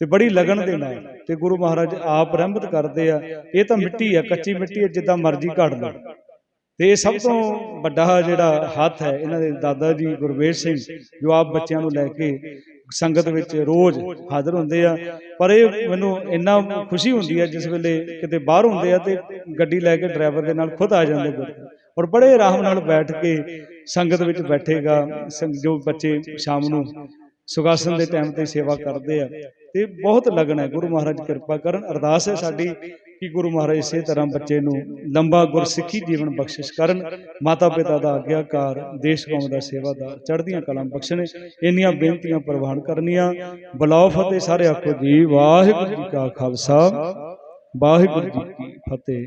ਤੇ ਬੜੀ ਲਗਨ ਦੇ ਨਾਲ ਤੇ ਗੁਰੂ ਮਹਾਰਾਜ ਆਪ ਰਹਿਮਤ ਕਰਦੇ ਆ। ਇਹ ਤਾਂ ਮਿੱਟੀ ਆ, ਕੱਚੀ ਮਿੱਟੀ ਹੈ ਜਿੱਦਾਂ ਮਰਜ਼ੀ ਘੜ ਲਓ। ਤੇ ਇਹ ਸਭ ਤੋਂ ਵੱਡਾ ਜਿਹੜਾ ਹੱਥ ਹੈ, ਇਹਨਾਂ ਦੇ ਦਾਦਾ ਜੀ ਗੁਰਵੇਸ਼ ਸਿੰਘ, ਜੋ ਆਪ ਬੱਚਿਆਂ ਨੂੰ ਲੈ ਕੇ ਸੰਗਤ ਵਿੱਚ ਰੋਜ਼ ਹਾਜ਼ਰ ਹੁੰਦੇ ਆ। ਪਰ ਇਹ ਮੈਨੂੰ ਇੰਨਾ ਖੁਸ਼ੀ ਹੁੰਦੀ ਹੈ ਜਿਸ ਵੇਲੇ ਕਿਤੇ ਬਾਹਰ ਹੁੰਦੇ ਆ ਤੇ ਗੱਡੀ ਲੈ ਕੇ ਡਰਾਈਵਰ ਦੇ ਨਾਲ ਖੁਦ ਆ ਜਾਂਦੇ ਗੁਰਦੁਆਰੇ। ਔਰ ਬੜੇ ਆਰਾਮ ਨਾਲ ਬੈਠ ਕੇ ਸੰਗਤ ਵਿੱਚ ਬੈਠੇਗਾ ਜੋ ਬੱਚੇ ਸ਼ਾਮ ਨੂੰ ਸੁਖਾਸਨ ਦੇ ਟਾਈਮ ਤੇ ਸੇਵਾ ਕਰਦੇ ਆ। ਤੇ ਬਹੁਤ ਲਗਨ ਹੈ। ਗੁਰੂ ਮਹਾਰਾਜ ਕਿਰਪਾ ਕਰਨ। ਅਰਦਾਸ ਹੈ ਸਾਡੀ ਕਿ ਗੁਰੂ ਮਹਾਰਾਜ ਇਸੇ ਤਰ੍ਹਾਂ ਬੱਚੇ ਨੂੰ ਲੰਬਾ ਗੁਰਸਿੱਖੀ ਜੀਵਨ ਬਖਸ਼ਿਸ਼ ਕਰਨ ਮਾਤਾ ਪਿਤਾ ਦਾ ਆਗਿਆਕਾਰ, ਦੇਸ਼ ਕੌਮ ਦਾ ਸੇਵਾਦਾਰ, ਚੜ੍ਹਦੀਆਂ ਕਲਾਂ ਬਖਸ਼ਣ, ਇੰਨੀਆਂ ਬੇਨਤੀਆਂ ਪ੍ਰਵਾਨ ਕਰਨੀਆਂ। ਬਲਾਉ ਫਤਿਹ ਸਾਰੇ ਆਖੋ ਜੀ, ਵਾਹਿਗੁਰੂ ਜੀ ਕਾ ਖਾਲਸਾ, ਵਾਹਿਗੁਰੂ ਜੀ ਕੀ ਫਤਿਹ।